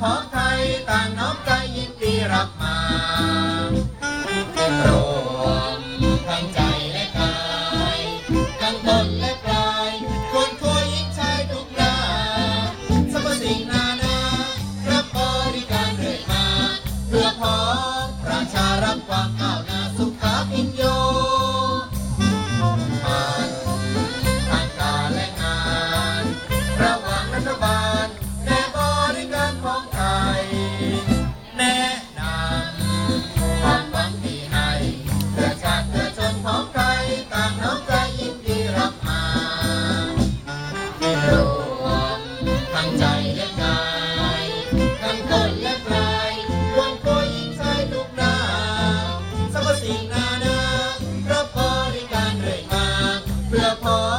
ของไทยต่างน้อมใจยินดีรับมาโปร the poor.